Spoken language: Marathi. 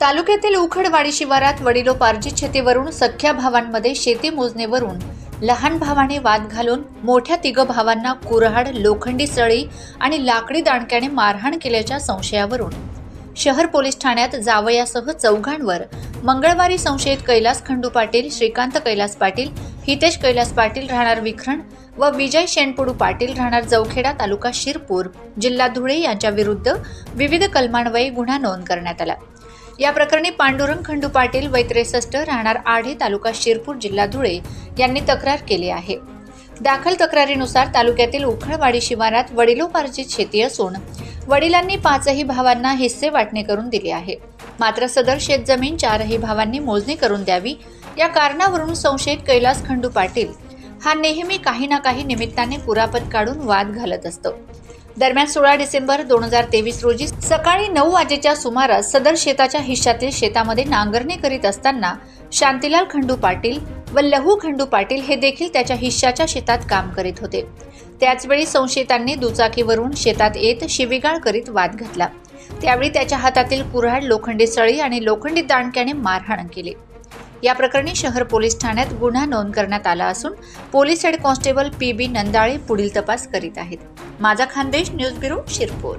तालुक्यातील उखडवाडी शिवारात वडिलोपार्जित शेतीवरून सख्या भावांमध्ये शेती मोजणीवरून लहान भावाने वाद घालून मोठ्या तिघ भावांना कुऱ्हाड लोखंडी सळी आणि लाकडी दांडक्याने मारहाण केल्याच्या संशयावरून. शहर पोलीस ठाण्यात जावयासह चौघांवर मंगळवारी संशयित कैलास खंडू पाटील श्रीकांत कैलास पाटील हितेश कैलास पाटील राहणार विखरण व विजय शेणपुडू पाटील राहणार जवखेडा तालुका शिरपूर. जिल्हा धुळे यांच्या विरुद्ध विविध कलमान्वये गुन्हा नोंद करण्यात आला. या प्रकरणी पांडुरंग खंडू पाटील वय त्रेसष्ट राहणार आढे तालुका शिरपूर जिल्हा धुळे यांनी तक्रार केली आहे. दाखल तक्रारीनुसार तालुक्यातील उखळवाडी शिवारात वडिलोपार्जित शेती असून वडिलांनी पाचही भावांना हिस्से वाटणे करून दिले आहे. मात्र सदर शेतजमीन चारही भावांनी मोजणी करून द्यावी या कारणावरून संशयित कैलास खंडू पाटील हा नेहमी काही ना काही निमित्ताने पुरापत काढून वाद घालत असतो. दरम्यान सोळा डिसेंबर दोन हजार तेवीस रोजी सकाळी नऊ वाजेच्या सुमारास सदर शेताच्या हिश्श्यातील शेतामध्ये नांगरणी करीत असताना शांतीलाल खंडू पाटील व लहू खंडू पाटील हे देखील त्याच्या हिश्श्याच्या शेतात काम करीत होते. त्याचवेळी संशयितांनी दुचाकीवरून शेतात येत शिवीगाळ करीत वाद घातला. त्यावेळी त्याच्या हातातील कुऱ्हाड लोखंडी सळी आणि लोखंडी दांडक्याने मारहाण केली. या प्रकरणी शहर पोलीस ठाण्यात गुन्हा नोंद करण्यात आला असून police head constable P B Nandale पुढील तपास करीत आहेत. माझा खानदेश न्यूज ब्युरो शिरपूर.